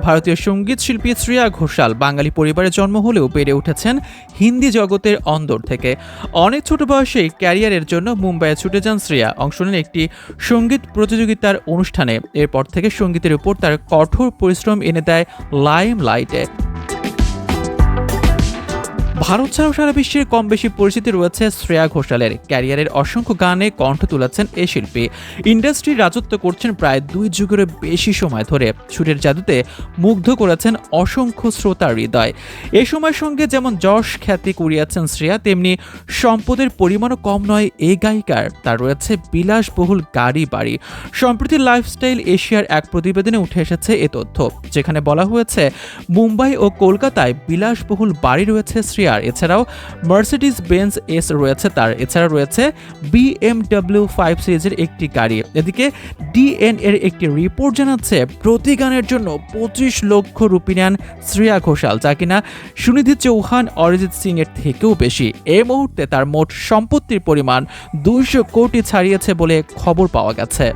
ভারতীয় সংগীত শিল্পী শ্রেয়া ঘোষাল বাঙালি পরিবারে জন্ম হলেও বেড়ে উঠেছেন হিন্দি জগতের অন্দর থেকে। অনেক ছোট বয়সেই ক্যারিয়ারের জন্য মুম্বাইয়ে ছুটে যান শ্রেয়া। অংশ নেন একটি সংগীত প্রতিযোগিতার অনুষ্ঠানে। এরপর থেকে সঙ্গীতের উপর তার কঠোর পরিশ্রম এনে দেয় লাইম লাইটে ভারত ছাড়াও সারা বিশ্বের কম বেশি পরিচিতি রয়েছে শ্রেয়া ঘোষালের। ক্যারিয়ারের অসংখ্য গানে কণ্ঠ তুলেছেন এ শিল্পী। ইন্ডাস্ট্রি রাজত্ব করছেন প্রায় দুই যুগেরও বেশি সময় ধরে। সুরের জাদুতে মুগ্ধ করেছেন অসংখ্য শ্রোতার হৃদয়। এ সময়ের সঙ্গে যেমন যশ খ্যাতি কুড়িয়েছেন শ্রেয়া, তেমনি সম্পদের পরিমাণও কম নয় এই গায়িকার। তার রয়েছে বিলাসবহুল গাড়ি বাড়ি। সম্প্রতি লাইফস্টাইল এশিয়ার এক প্রতিবেদনে উঠে এসেছে এ তথ্য, যেখানে বলা হয়েছে, মুম্বাই ও কলকাতায় বিলাসবহুল বাড়ি রয়েছে শ্রেয়ার এছাড়াও মার্সিডিজ বেঞ্জ এস রয়েছে তার। এছাড়া রয়েছে বিএমডব্লিউ ফাইভ সিরিজের একটি গাড়ি। এদিকে ডিএন এর একটি রিপোর্ট জানাচ্ছে, প্রতি গানের জন্য পঁচিশ লক্ষ রুপি নেন শ্রেয়া ঘোষাল, যা কিনা সুনিধি চৌহান, অরিজিৎ সিং এর থেকেও বেশি। এই মুহূর্তে তার মোট সম্পত্তির পরিমাণ দুইশো কোটি ছাড়িয়েছে বলে খবর পাওয়া গেছে।